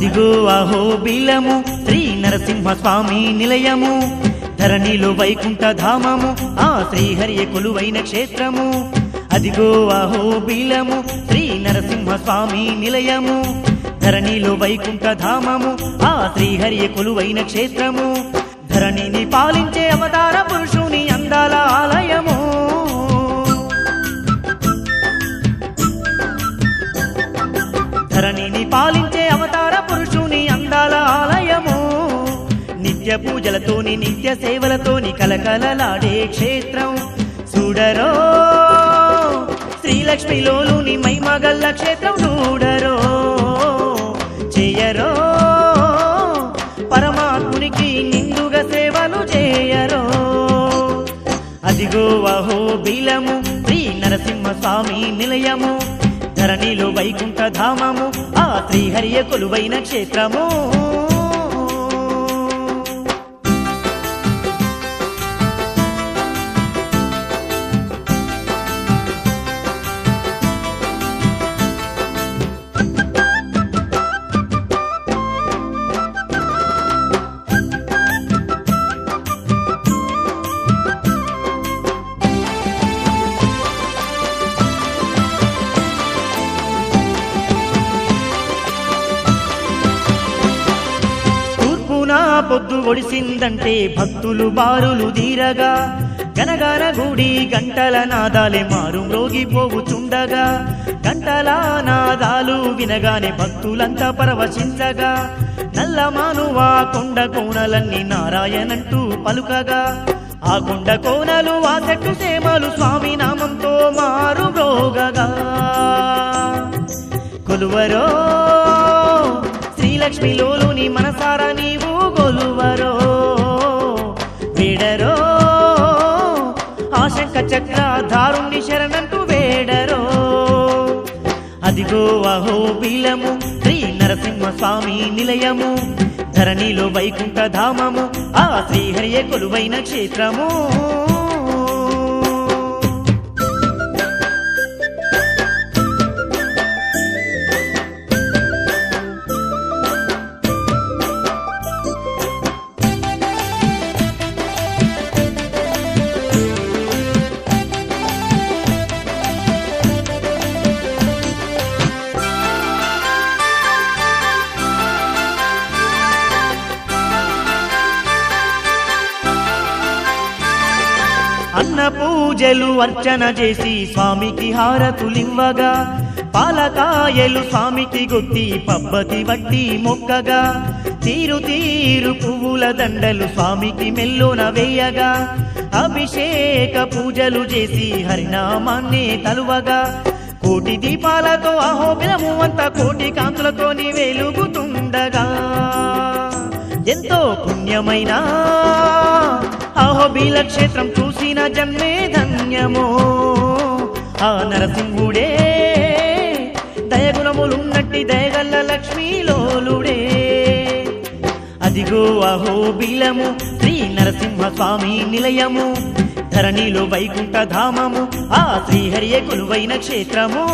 అదిగో అహో బిలము శ్రీ నరసింహ స్వామి నిలయము. ధరణిలో వైకుంఠ ధామము ఆ శ్రీహరియ కొలువైన క్షేత్రము. అదిగో అహో బిలము శ్రీ నరసింహ స్వామి నిలయము. ధరణిలో వైకుంఠ ధామము ఆ శ్రీహరియ కొలువైన క్షేత్రము. ధరణిని పాలించే అవతార పురుషుని అందాల ఆలయము. ధరణిని పాలించే నిత్య పూజలతోని నిత్య సేవలతోని కలకలలాడే క్షేత్రం. చూడరో శ్రీలక్ష్మిలోని మైమగల్ల క్షేత్రం చూడరో. చేయరో పరమాత్మునికి నిండుగా సేవలు చేయరో. అదిగో అహో బిలము శ్రీ నరసింహ స్వామి నిలయము ధరణిలో వైకుంఠ ధామము ఆ శ్రీహరియ కొలువైన క్షేత్రము. పొద్దు ఒడిసిందంటే భక్తులు బారులు దీరగా గనగాన గుడి గంటల నాదాలే మారు మ్రోగిపోవుచుండగా. గంటల నాదాలు వినగానే భక్తులంతా పరవశించగా. నల్లమానువా కొండ కోణలన్నీ నారాయణంటూ పలుకగా. ఆ కొండ కోణలు ఆ చెట్టు సేమలు స్వామి నామంతో మారు మ్రోగగా. కొలువరో శ్రీలక్ష్మిలోని మనసారా నీవు కొలువరో వేడరో ఆశంక చక్ర దారుణ్ణి శరణంటూ వేడరో. అదిగో అహో బిలము శ్రీ నరసింహ స్వామి నిలయము ధరణిలో వైకుంఠ ధామము ఆ శ్రీహరియ కొలువైన క్షేత్రము. పూజలు అర్చన చేసి స్వామికి హారతులివ్వగా పాలకాయలు స్వామికి గుత్తి పబ్బతి వట్టి మొక్కగా తీరు తీరు పువ్వుల దండలు స్వామికి మెల్లోన వేయగా అభిషేక పూజలు చేసి హరినామాన్ని తలువగా కోటి దీపాలతో అహోబిలము అంత కోటి కాంతులతోని వెలుగుతుండగా ఎంతో పుణ్యమైన అహోబిల క్షేత్రం చూసిన జన్మే ధన్యమో ఆ నరసింహుడే. దయగుణములున్నట్టి దయగల్ల లక్ష్మీలోలుడే. అదిగో అహోబిలము శ్రీ నరసింహ స్వామి నిలయము. ధరణిలో వైకుంఠ ధామము ఆ శ్రీహరియ కొలువైన క్షేత్రము.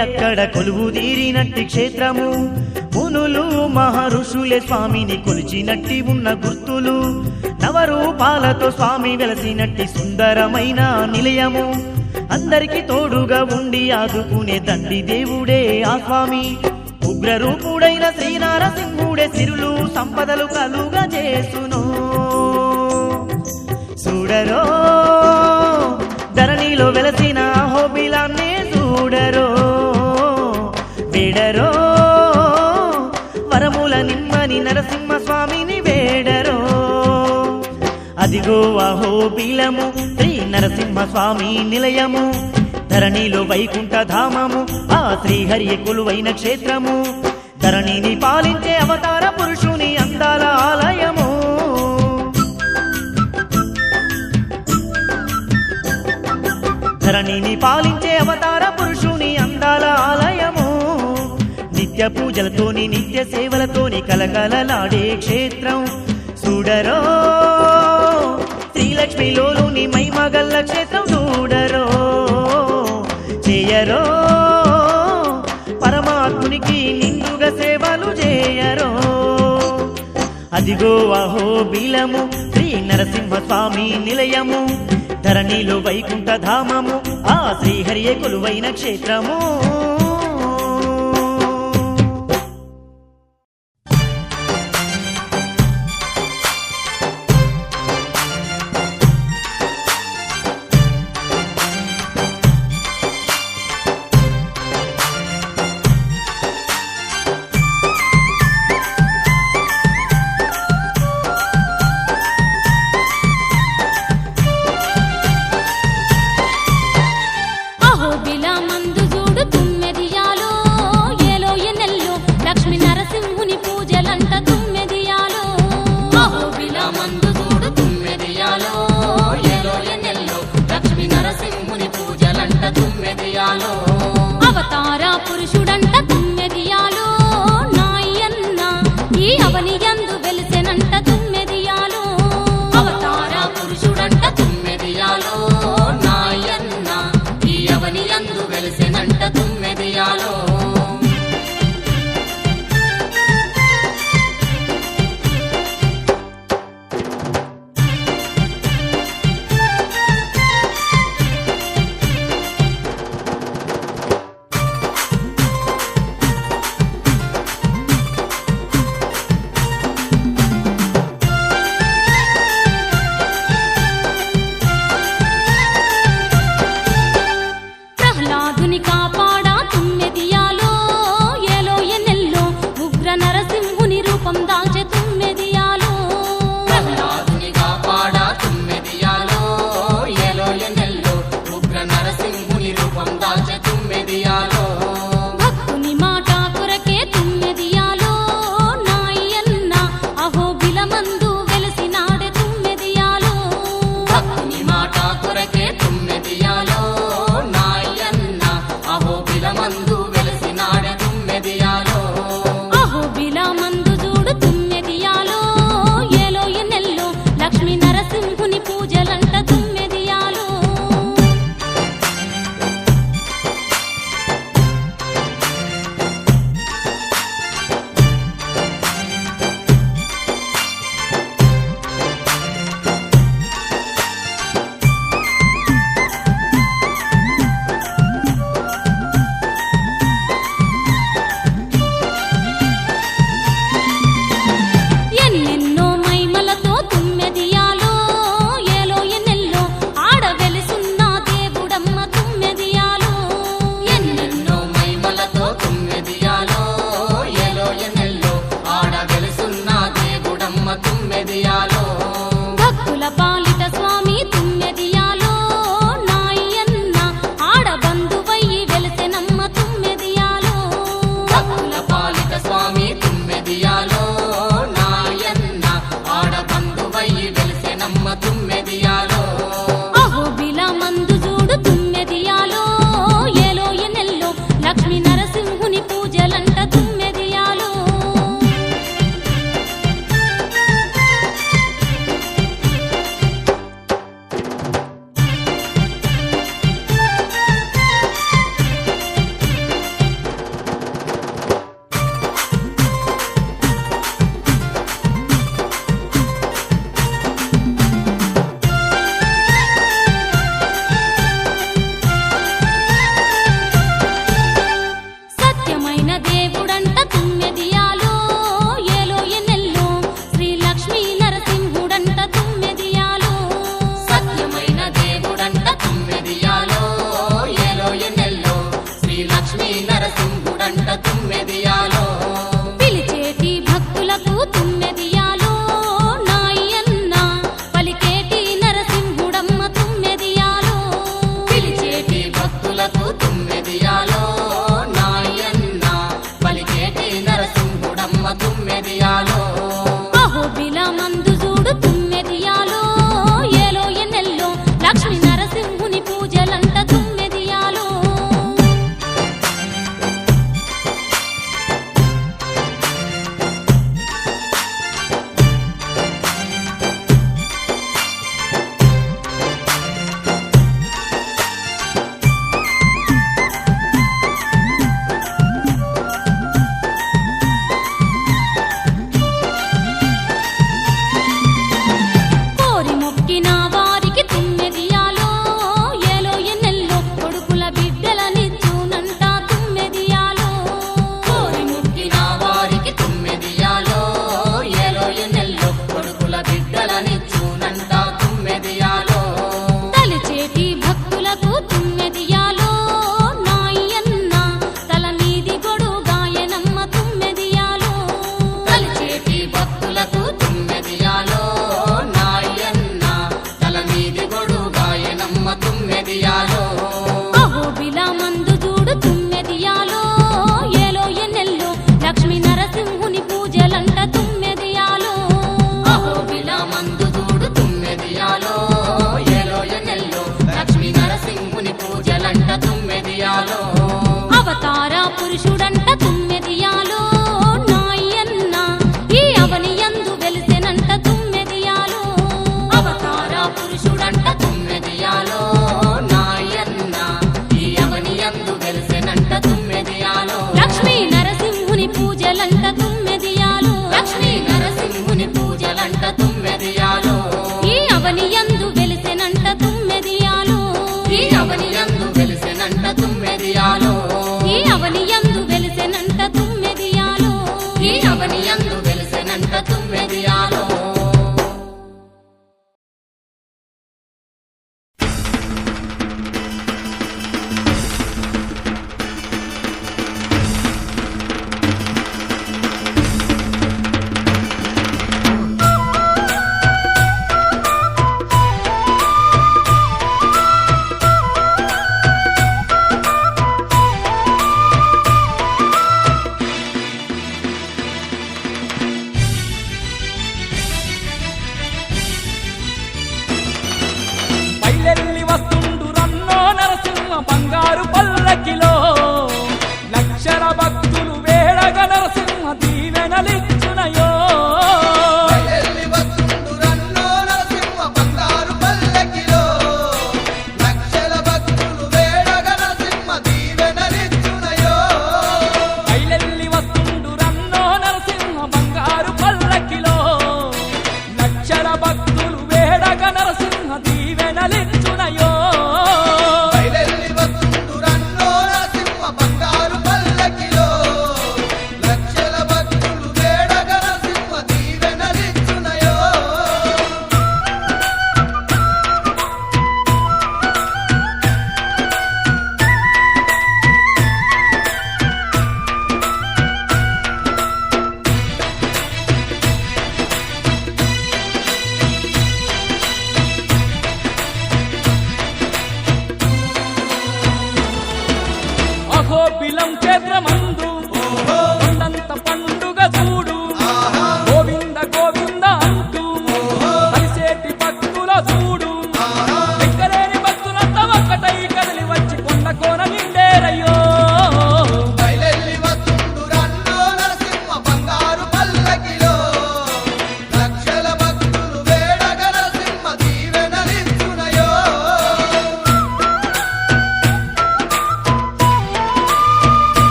అక్కడ కొలువు తీరినట్టి క్షేత్రము. మునులు మహర్షులే స్వామిని కొలిచినట్టి ఉన్న గుర్తులు. నవరూపాలతో స్వామి వెలసినట్టి సుందరమైన నిలయము. అందరికి తోడుగా ఉండి ఆదుకునే తండ్రి దేవుడే ఆ స్వామి. ఉగ్రరూపుడైన శ్రీనారసింహుడే సిరులు సంపదలు కలుగా చేసును చూడరో ధరణిలో వెలసిన హోబిలాన్నే చూడరో. వేడరో? వరముల నిమ్మని నరసింహ స్వామిని వేడరో? అదిగో అహో బిలము శ్రీ నరసింహ స్వామి నిలయము. ధరణిలో వైకుంఠ ధామము ఆ శ్రీహరి కొలువైన క్షేత్రము. ధరణిని పాలించే అవతార పురుషుని అందాల ఆలయము ధరణిని పాలించే నిత్య పూజలతోని నిత్య సేవలతోని కలకలలాడే క్షేత్రం. చూడరో శ్రీలక్ష్మిలోని మైమగల్ల క్షేత్రం చూడరో చేయరో పరమాత్మునికి నిందుగ సేవలు చేయరో అదిగో అహో బీలము శ్రీ నరసింహస్వామి నిలయము. ధరణిలో వైకుంఠ ధామము ఆ శ్రీహరియే కొలువైన క్షేత్రము. బంగారు పల్లకిలో లక్షల భక్తులు వేడగ నరసింహ దీవెనలి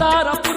tarapu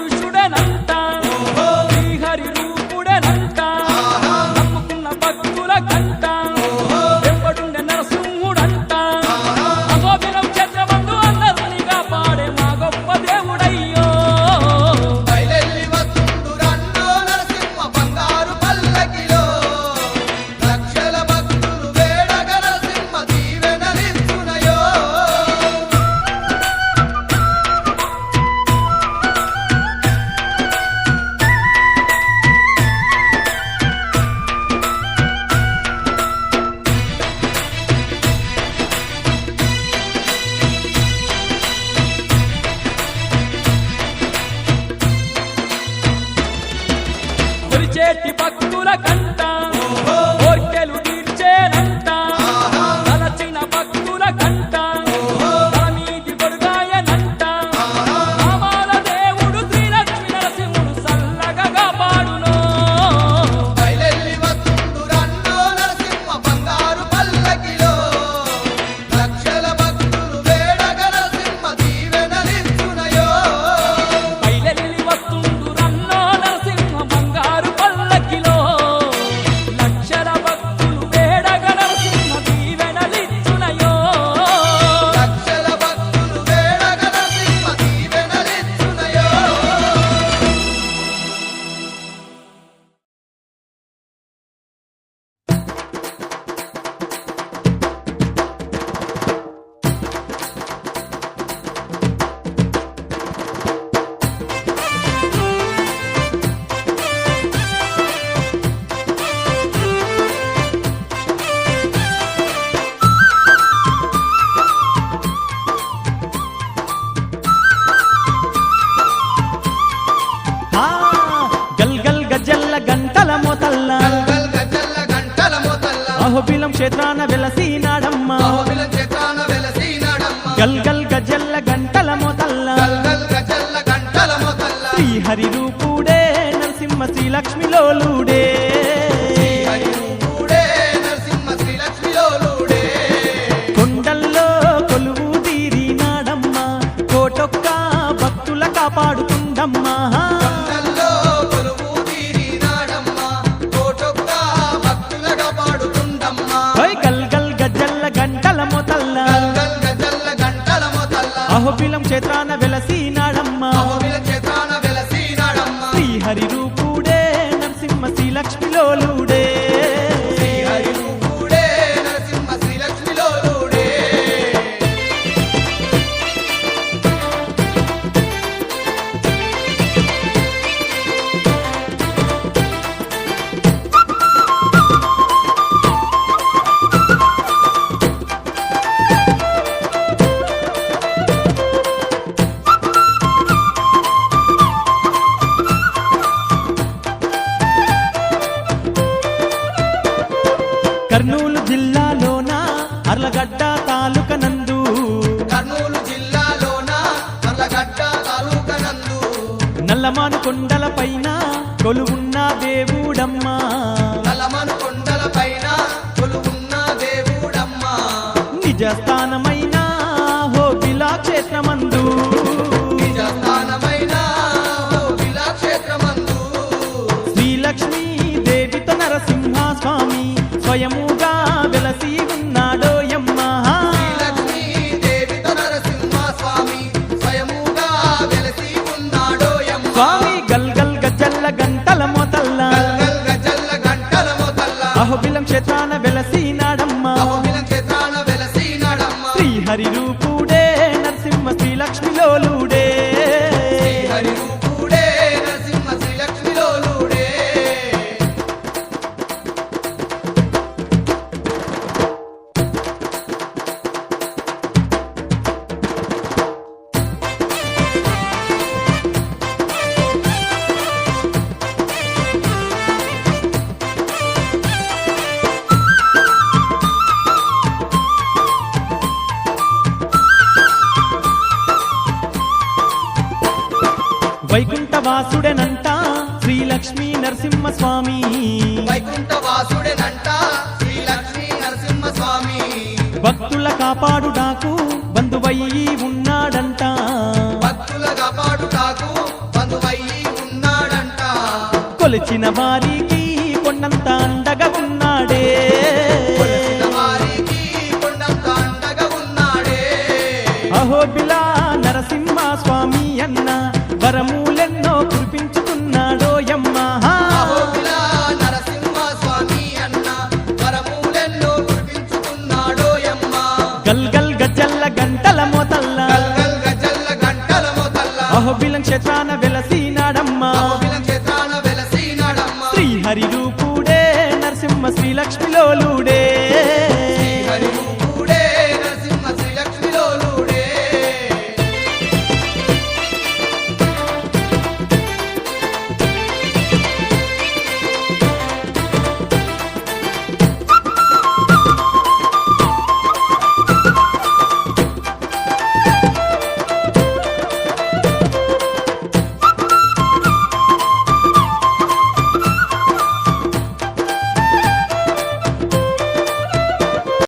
క్షేత్రాన వెలసీనాడమ్మ గల్ గల్ గజల్ల గంటల మొతల్ల. శ్రీహరి రూపుడే నరసింహ శ్రీ లక్ష్మిలో లూడే తీరినాడమ్మ కోటొక్క భక్తుల వెలసినాడమ్మ తాలూక నందు కర్నూలు జిల్లాలోన నల్లగడ్డ తాలూకనందు. నల్లమాను కొండల పైన కొలువున్న దేవుడమ్మ. నల్లమను కొండల పైన కొలువున్న దేవుడమ్మ. నిజ స్థానమైన హోబిలా క్షేత్రమందు. నిజ స్థానమైన అహోబిల క్షేత్రమందు. శ్రీలక్ష్మీ దేవితో నరసింహ స్వామి స్వయముగా అహోబిలం క్షేత్రాన వెలసి శ్రీలక్ష్మీ నరసింహ స్వామి వైకుంఠ వాసుడేనంట శ్రీలక్ష్మీ నరసింహ స్వామి భక్తుల కాపాడుడాకు బంధువయ్యి ఉన్నాడంట. భక్తుల కాపాడుటాకు బంధువయ్యి ఉన్నాడంట. కొలిచిన వారికి కొండంత అండగా ఉన్నాడే. క్షేత్రాన వెలసినాడమ్మ శ్రీహరి రూపుడే నరసింహ శ్రీలక్ష్మిలోలుడే